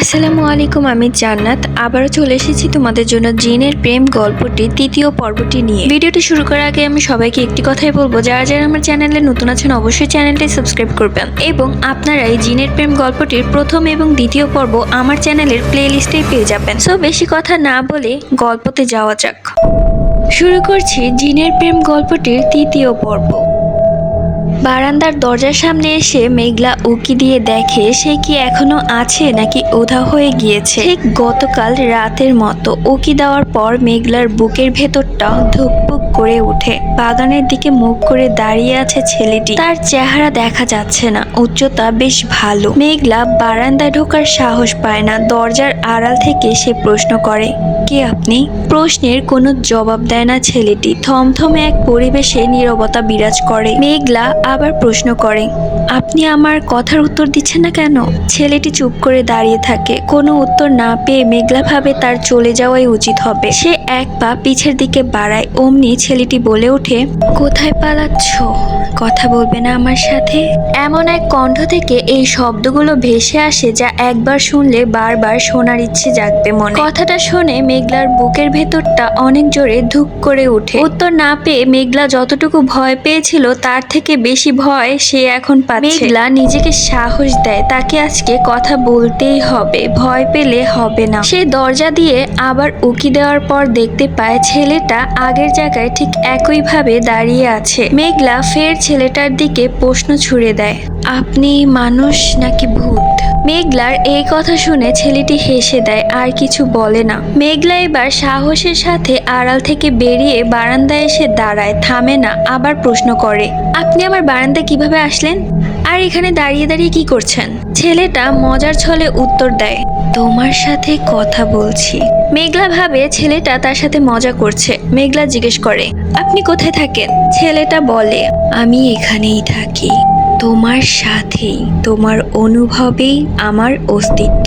আসসালামু আলাইকুম, আমি জান্নাত। আবারও চলে এসেছি তোমাদের জন্য জিনের প্রেম গল্পটি তৃতীয় পর্বটি নিয়ে। ভিডিওটি শুরু করার আগে আমি সবাইকে একটি কথাই বলব, যারা যারা আমার চ্যানেলে নতুন আছেন, অবশ্যই চ্যানেলটি সাবস্ক্রাইব করবেন। এবং আপনারা এই জিনের প্রেম গল্পটির প্রথম এবং দ্বিতীয় পর্ব আমার চ্যানেলের প্লে লিস্টেই পেয়ে যাবেন। সো বেশি কথা না বলে গল্পতে যাওয়া যাক। শুরু করছি জিনের প্রেম গল্পটির তৃতীয় পর্ব। বারান্দার দরজার সামনে এসে মেঘলা উকি দিয়ে দেখে সে কি এখনও আছে নাকি ওধা হয়ে গিয়েছে। গতকাল রাতের মতো উকি দেওয়ার পর মেঘলার বুকের ভেতরটা ধুকপুক করে ওঠে। বাগানের দিকে মুখ করে দাঁড়িয়ে আছে ছেলেটি। তার চেহারা দেখা যাচ্ছে না। উচ্চতা বেশ ভালো। মেঘলা বারান্দায় ঢোকার সাহস পায় না। দরজার আড়াল থেকে সে প্রশ্ন করে, কে আপনি? প্রশ্নের কোনো জবাব দেয় না ছেলেটি। থমথমে এক পরিবেশে নীরবতা বিরাজ করে। মেঘলা আবার প্রশ্ন করে, আপনি আমার কথার উত্তর দিচ্ছেন না কেন? ছেলেটি চুপ করে দাঁড়িয়ে থাকে। কোনো উত্তর না পেয়ে মেঘলা ভাবে তার চলে যাওয়াই উচিত হবে। সে এক পা পিছের দিকে বাড়ায়। অমনি ছেলেটি বলে ওঠে, কোথায় পালাচ্ছ? কথা বলবে না আমার সাথে? এমন এক কণ্ঠ থেকে এই শব্দগুলো ভেসে আসে যা একবার শুনলে বারবার শোনার ইচ্ছে জাগবে মনে। কথাটা শুনে মেঘলার বুকের ভেতরটা অনেক জোরে ধুক করে ওঠে। উত্তর না পেয়ে মেঘলা যতটুকু ভয় পেয়েছিল, তার থেকে বেশি ভয় সে এখন পাচ্ছে। মেঘলা নিজেকে সাহস দেয়, তাকে আজকে কথা বলতেই হবে, ভয় পেলে হবে না। সে দরজা দিয়ে আবার উকি দেওয়ার পর দেখতে পায় ছেলেটা আগের জায়গায় ঠিক একইভাবে দাঁড়িয়ে আছে। মেঘলা ফের ছেলেটার দিকে প্রশ্ন ছুড়ে দেয়, আপনি মানুষ নাকি ভূত? মেঘলার এই কথা শুনে ছেলেটি হেসে দেয়, আর কিছু বলে না। মেঘলা এবার সাহসের সাথে আড়াল থেকে বেরিয়ে বারান্দায় এসে দাঁড়ায়, থামে না, আবার প্রশ্ন করে, আপনি আমার বারান্দায় কীভাবে আসলেন? আর এখানে দাঁড়িয়ে দাঁড়িয়ে কি করছেন? ছেলেটা মজার ছলে উত্তর দেয়, তোমার সাথে কথা বলছি। মেঘলা ভাবে ছেলেটা তার সাথে মজা করছে। মেঘলা জিজ্ঞেস করে, আপনি কোথায় থাকেন? ছেলেটা বলে, আমি এখানেই থাকি। তোমার সাথেই, তোমার অনুভবেই আমার অস্তিত্ব।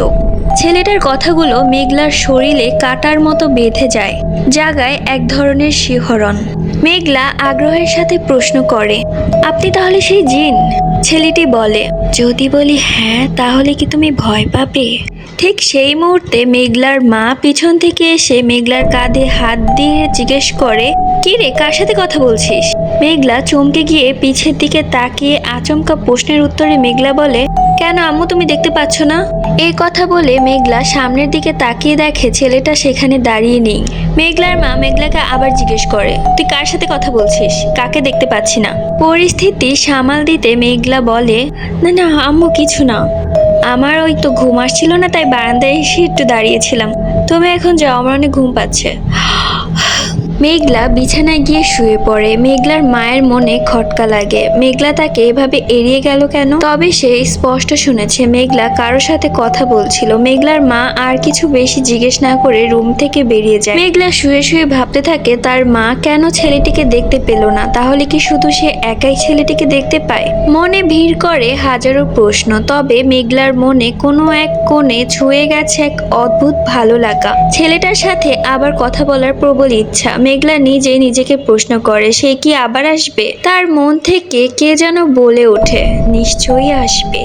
ছেলেটার কথাগুলো মেঘলার শরীরে কাটার মতো বেঁধে যায়, জাগায় এক ধরনের শিহরণ। মেঘলা আগ্রহের সাথে প্রশ্ন করে, আপনি তাহলে সেই জিন? ছেলেটি বলে, যদি বলি হ্যাঁ তাহলে কি তুমি ভয় পাবে? ঠিক সেই মুহূর্তে মেঘলার মা পিছন থেকে এসে মেঘলার কাঁধে হাত দিয়ে জিজ্ঞেস করে, কি রে, কার সাথে কথা বলছিস? মেঘলা চমকে গিয়ে পিছের দিকে তাকিয়ে আচমকা প্রশ্নের উত্তরে মেঘলা বলে কেন আম্মু তুমি দেখতে পাচ্ছ না? এই কথা বলে মেঘলা সামনের দিকে তাকিয়ে দেখে ছেলেটা সেখানে দাঁড়িয়ে নেই। মেঘলার মা মেঘলাকে আবার জিজ্ঞেস করে, তুই কার সাথে কথা বলছিস? কাকে দেখতে পাচ্ছি না? পরিস্থিতি সামাল দিতে মেঘলা বলে, না না, আম্মু কিছু না। আমার ওই তো ঘুম আসছিল না, তাই বারান্দায় এসে একটু দাঁড়িয়েছিলাম। তুমি এখন যাও, আমার অনেক ঘুম পাচ্ছে। মেঘলা বিছানায় গিয়ে শুয়ে পড়ে। মেঘলার মায়ের মনে খটকা লাগে। মেঘলা তাকে এভাবে এড়িয়ে গেল কেন? তবে সে স্পষ্ট শুনেছে, মেঘলা কারোর সাথে কথা বলছিল। মেঘলার মা আর কিছু বেশি জিজ্ঞেস না করে রুম থেকে বেরিয়ে যায়। মেঘলা শুয়ে শুয়ে ভাবতে থাকে, তার মা কেন ছেলেটিকে দেখতে পেল না? তাহলে কি শুধু সে একাই ছেলেটিকে দেখতে পায়? মনে ভিড় করে হাজারো প্রশ্ন, তবে মেঘলার মনে কোনো এক কোণে ছুঁয়ে গেছে এক অদ্ভুত ভালো লাগা। ছেলেটার সাথে আবার কথা বলার প্রবল ইচ্ছা। মেঘলা নিজে নিজেকে প্রশ্ন করে, সে কি আবার আসবে? তার মন থেকে কে যেন বলে ওঠে, নিশ্চয়ই আসবে।